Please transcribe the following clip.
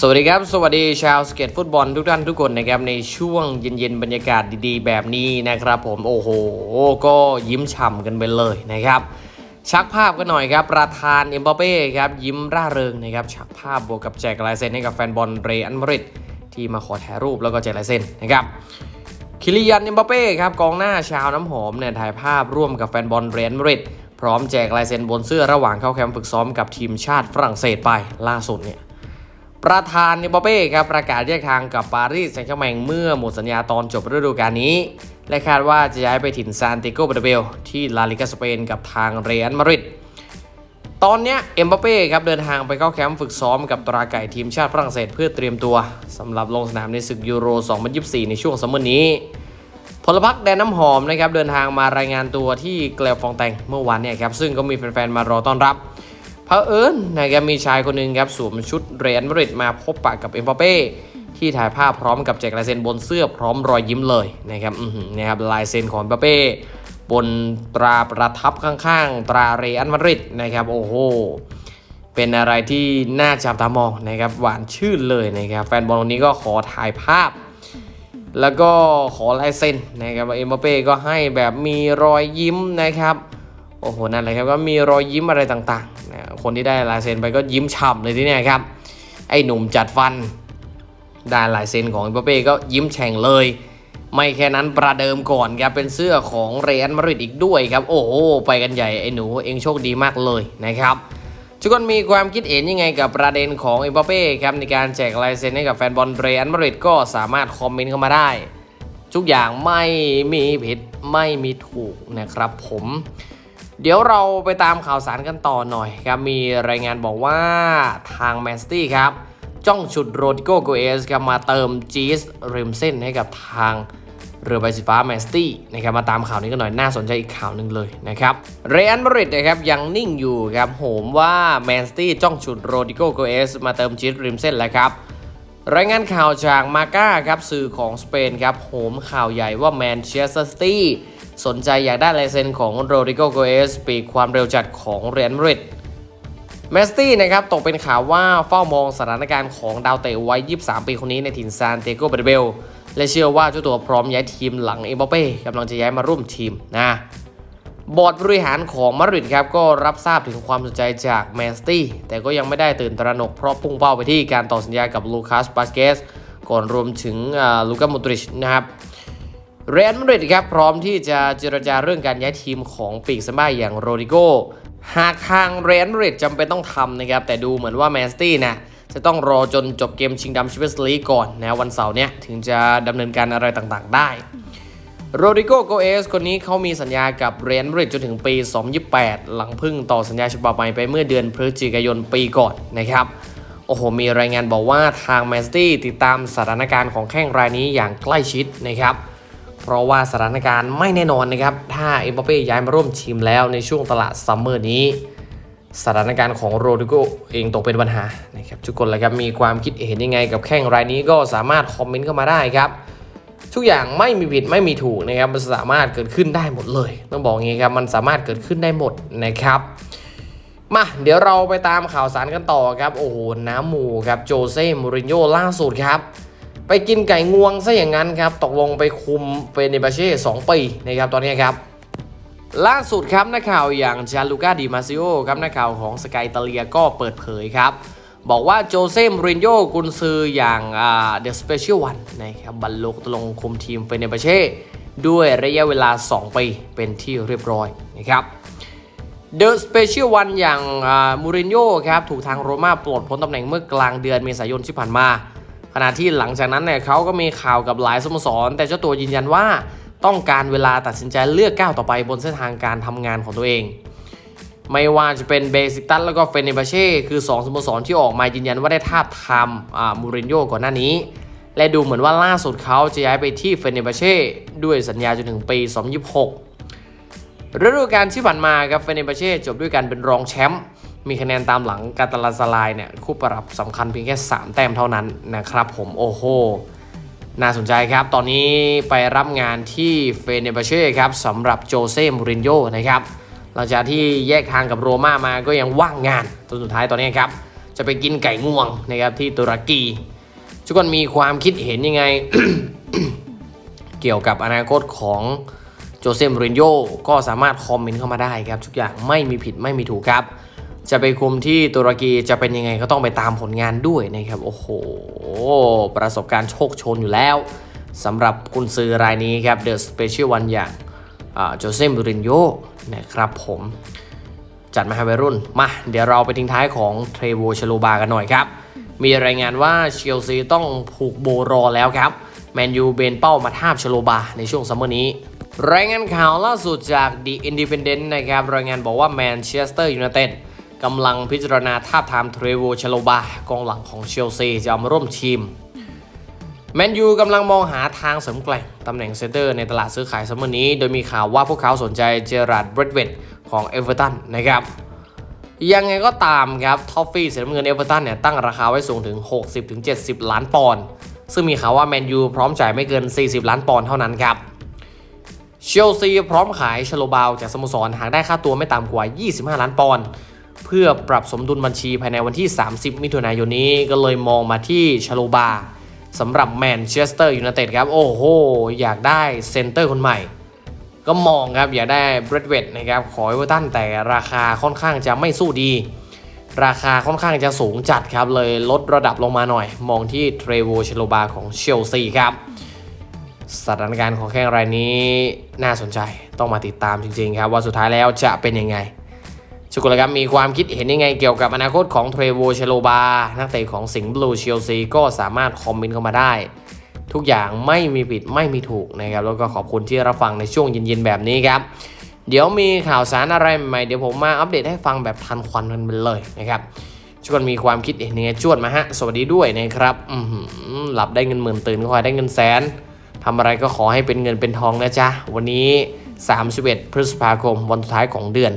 สวัสดีครับ สวัสดีชาวสเก็ตฟุตบอลทุกท่านทุกคนนะครับในช่วงเย็นๆ บรรยากาศดีๆ แบบนี้นะครับผมโอ้โห ก็ยิ้มฉ่ำกันไปเลยนะครับ ชักภาพกันหน่อยครับ ประธานเอ็มบัปเป้ครับยิ้มร่าเริงนะครับชักภาพบวกกับแจกลายเซ็นให้กับแฟนบอลเรอัลมาดริดที่มาขอถ่ายรูปแล้วก็แจกลายเซ็นนะครับคิริยันเอ็มบัปเป้ครับกองหน้าชาวน้ำหอมเนี่ยถ่ายภาพร่วมกับแฟนบอลเรอัลมาดริดพร้อมแจกลายเซ็นบนเสื้อระหว่างเข้าแคมป์ฝึกซ้อมกับทีมชาติฝรั่งเศสไปล่าสุดเนี่ย ประธานเนปเป้ครับประกาศแยกทางกับปารีสแซงต์แชร์แมงเมื่อหมดสัญญาตอนจบฤดูกาลนี้ และคาดว่าจะย้ายไปถิ่นซานติโกบร์เบล ที่ลาลิกาสเปนกับทางเรอัลมาดริดตอนนี้เอ็มบัปเป้ครับเดินทางไปเข้าแคมป์ฝึกซ้อมกับตราไก่ทีมชาติฝรั่งเศสเพื่อเตรียมตัวสำหรับลงสนามในศึกยูโร 2024 ในช่วงซัมเมอร์นี้ พลพรรคแดนน้ำหอมนะครับเดินทางมารายงานตัวที่แกลฟองแตงเมื่อวานเนี่ยครับซึ่งก็มีแฟนๆมารอต้อนรับ เผอิญนะครับมีชายคนหนึ่งครับสวมชุดเรอัลมาดริดมาพบปะกับเอ็มบัปเป้ที่ถ่ายภาพพร้อมกับแจกลายเซ็นบนเสื้อพร้อมรอยยิ้มเลยนะครับนะครับลายเซ็นของเอ็มบัปเป้บนตราประทับข้างๆ ตราเรอัลมาดริดนะครับโอ้โหเป็นอะไรที่น่าจับตามองนะครับหวานชื่นเลยนะครับแฟนบอลคนนี้ก็ขอถ่ายภาพ แล้วก็ขอลายเซ็นนะครับเอ็มบัปเป้ก็ให้แบบมีรอยยิ้มนะครับโอ้โหนั่นแหละครับก็มีรอยยิ้มอะไรต่างๆ คนที่ได้ลายเซ็นไปก็ยิ้มฉ่ำเลยทีเนี้ยครับ ไอ้หนุ่มจัดฟันได้ลายเซ็นของเอ็มบัปเป้ก็ยิ้มแฉ่งเลย ไม่แค่นั้นประเดิมก่อนครับเป็นเสื้อของเรอัลมาดริดอีกด้วยครับ โอ้โหไปกันใหญ่ไอ้หนูเองโชคดีมากเลยนะครับทุกคนมีความคิดเห็นยังไงกับประเด็นของเอ็มบัปเป้ครับในการแจกลายเซ็นให้กับแฟนบอลเรอัลมาดริดก็สามารถคอมเมนต์เข้ามาได้ ทุกอย่างไม่มีผิดไม่มีถูกนะครับผม เดี๋ยวเราไปตามข่าวสารกันต่อหน่อยครับ มีรายงานบอกว่าทางแมนสตี้ครับ จ้องชุดโรดิโกโกเอสครับมาเติมจีสริมเส้นให้กับทางเรือใบสีฟ้าแมนสตี้นะครับมาตามข่าวนี้กันหน่อยน่าสนใจอีกข่าวหนึ่งเลยนะครับเรอัลมาดริดนะครับยังนิ่งอยู่ครับโหมว่าแมนสตี้จ้องชุดโรดิโกโกเอสมาเติมจีสริมเส้นแล้วครับรายงานข่าวจากมาก้าครับสื่อของสเปนครับโหมข่าวใหญ่ว่าแมนเชสเตอร์ซิตี้ สนใจอยากได้ลายเซ็นของโรดิโกโกเอสปีกความเร็วจัดของเรอัลมาดริดแมสตี้นะครับตกเป็นข่าวว่าเฝ้ามองสถานการณ์ของดาวเตะวัย 23 ปีคนนี้ในถิ่นซานเตโกเบรเบล และเชื่อว่าเจ้าตัวพร้อมย้ายทีมหลังเอ็มบัปเป้กำลังจะย้ายมาร่วมทีมนะบอร์ดบริหารของมาดริดครับก็รับทราบถึงความสนใจจากแมนสตี้แต่ก็ยังไม่ได้ตื่นตระหนกเพราะพุ่งเป้าไปที่การต่อสัญญากับลูคัสบาสเกสก่อนรวมถึงลูกาโมดริชนะครับ เรอัลมาดริดครับพร้อมที่จะเจรจาเรื่องการย้ายทีมของปีกสมัยอย่างโรดิโกหากทางเรอัลมาดริดจำเป็นต้องทำนะครับ แต่ดูเหมือนว่าแมนสตี้นะจะต้องรอจนจบเกมชิงดำแชมเปี้ยนส์ลีกก่อนนะวันเสาร์เนี้ยถึงจะดำเนินการอะไรต่างๆ ได้โรดิโกโกเอสคนนี้เขามีสัญญากับเรอัลมาดริดจนถึงปี 2028 หลังพึ่งต่อสัญญาฉบับใหม่ไปเมื่อเดือนพฤศจิกายนปีก่อนนะครับโอ้โห มีรายงานบอกว่าทางแมนสตี้ติดตามสถานการณ์ของแข้งรายนี้อย่างใกล้ชิดนะครับ เพราะว่าสถานการณ์ไม่แน่นอนนะครับ ถ้าเอ็มบัปเป้ย้ายมาร่วมทีมแล้วในช่วงตลาดซัมเมอร์นี้ สถานการณ์ของโรดิโกเองตกเป็นปัญหานะครับทุกคนเลยครับมีความคิดเห็นยังไงกับแข้งรายนี้ก็สามารถคอมเมนต์เข้ามาได้ครับทุกอย่างไม่มีผิดไม่มีถูกนะครับมันสามารถเกิดขึ้นได้หมดเลย ต้องบอกงี้ครับมันสามารถเกิดขึ้นได้หมดนะครับมาเดี๋ยวเราไปตามข่าวสารกันต่อครับ โอ้โหน้ำหมูครับโจเซ่มูรินโญ่ล่าสุดครับ ไปกินไก่งวงซะอย่างนั้นครับ ตกลงไปคุมเฟเนบาเช่2ปีนะครับตอนนี้ครับ ล่าสุดครับนักข่าวอย่างจานลูกาดิมาซิโอครับนักข่าวของสกายตาเลียก็เปิดเผยครับ บอกว่าโจเซมรินโญ่กุนซืออย่างเดอะสเปเชียลวันนะครับบรรลุตกลงคุมทีมเฟเนบาเช่ด้วยระยะเวลา 2 ปีเป็นที่เรียบร้อยนะครับเดอะสเปเชียลวันอย่างมูรินโญ่ครับถูกทางโรม่าปลดพ้นตำแหน่งเมื่อกลางเดือนเมษายนที่ผ่านมา ขณะที่หลังจากนั้นเนี่ยเขาก็มีข่าวกับหลายสโมสร แต่เจ้าตัวยืนยันว่าต้องการเวลาตัดสินใจเลือกก้าวต่อไปบนเส้นทางการทำงานของตัวเอง ไม่ว่าจะเป็นเบซิตัสแล้วก็เฟเนบาเช่คือ 2สโมสรที่ออกมายืนยันว่าได้ทาบทามมูรินโญ่ก่อนหน้านี้ และดูเหมือนว่าล่าสุดเขาจะย้ายไปที่เฟเนบาเช่ด้วยสัญญาจนถึงปี 2026ฤดูกาลที่ผ่านมาครับเฟเนบาเช่จบด้วยการเป็นรองแชมป์ มีคะแนนตามหลังกาตาลาซาลายเนี่ยคู่ปรับสำคัญเพียงแค่ 3 แต้มเท่านั้นนะครับผมโอ้โหน่าสนใจครับ ตอนนี้ไปรับงานที่เฟเนบาเช่ครับสำหรับโจเซ่มูรินโญ่นะครับหลังจากที่แยกทางกับโรม่ามาก็ยังว่างงานจนสุดท้ายตอนนี้ครับ จะไปกินไก่งวงนะครับที่ตุรกีทุกคนมีความคิดเห็นยังไง เกี่ยวกับอนาคตของโจเซมรินโยก็สามารถคอมเมนต์เข้ามาได้ครับ ทุกอย่างไม่มีผิดไม่มีถูกครับ จะไปคุมที่ตุรกีจะเป็นยังไงก็ต้องไปตามผลงานด้วยนะครับ โอ้โห ประสบการณ์โชคโชนอยู่แล้วสำหรับกุนซือรายนี้ครับเดอะสเปเชียลวันอย่างโจเซมรินโยนะครับผมจัดมาให้วัยรุ่น มา เดี๋ยวเราไปทิ้งท้ายของเทรโวชโลบากันหน่อยครับ มีรายงานว่าเชลซีต้องผูกโบรอแล้วครับ แมนยูเบนเป้ามาทาบชโลบาในช่วงซัมเมอร์นี้ รายงานข่าวล่าสุดจาก The Independent นะครับ รายงานบอกว่าแมนเชสเตอร์ยูไนเต็ด กำลังพิจารณาทาบทามเทรโวชโลบากองหลังของเชลซีจะมาร่วมทีมแมนยูกำลังมองหาทางเสริมแกร่งตำแหน่งเซนเตอร์ในตลาดซื้อขายซัมเมอร์นี้ โดยมีข่าวว่าพวกเขาสนใจเจอราร์ดเบรดเวดของเอเวอร์ตันนะครับ ยังไงก็ตามครับทอฟฟี่เสียเงินเอเวอร์ตันเนี่ยตั้งราคาไว้สูงถึง 60-70 ล้านปอนด์ซึ่งมีข่าวว่าแมนยูพร้อมจ่ายไม่เกิน 40 ล้านปอนด์เท่านั้นครับเชลซีพร้อมขายชโลบาวจากสโมสรหากได้ค่าตัวไม่ต่ำกว่า 25 ล้านปอนด์ เพื่อปรับสมดุลบัญชีภายในวันที่ 30 มิถุนายนนี้ก็เลยมองมาที่ชโลบาสำหรับแมนเชสเตอร์ยูไนเต็ดครับ โอ้โห อยากได้เซนเตอร์คนใหม่ ก็มองครับ อยากได้เบรดเวดนะครับ ขอเอเวอร์ตันแต่ราคาค่อนข้างจะไม่สู้ดี ราคาค่อนข้างจะสูงจัดครับ เลยลดระดับลงมาหน่อย มองที่เทรโวชโลบาของเชลซีครับสถานการณ์ของแข้งรายนี้น่าสนใจต้องมาติดตามจริงๆครับ ว่าสุดท้ายแล้วจะเป็นยังไง ชุกุลครับมีความคิดเห็นยังไงเกี่ยวกับอนาคตของเทรโวเชโลบา นักเตะของสิงห์บลูเชลซีก็สามารถคอมเมนต์เข้ามาได้ ทุกอย่างไม่มีผิดไม่มีถูกนะครับ แล้วก็ขอบคุณที่รับฟังในช่วงเย็นๆแบบนี้ครับ เดี๋ยวมีข่าวสารอะไรใหม่เดี๋ยวผมมาอัปเดตให้ฟังแบบทันควันกันไปเลยนะครับทุกคนมีความคิดเห็นยังไงจวดมาฮะ สวัสดีด้วยนะครับอือหือหลับได้เงินหมื่นตื่นก็คอยได้เงินแสนทำอะไรก็ขอให้เป็นเงินเป็นทองนะจ๊ะวันนี้ 31 พฤษภาคมวันสุดท้ายของเดือน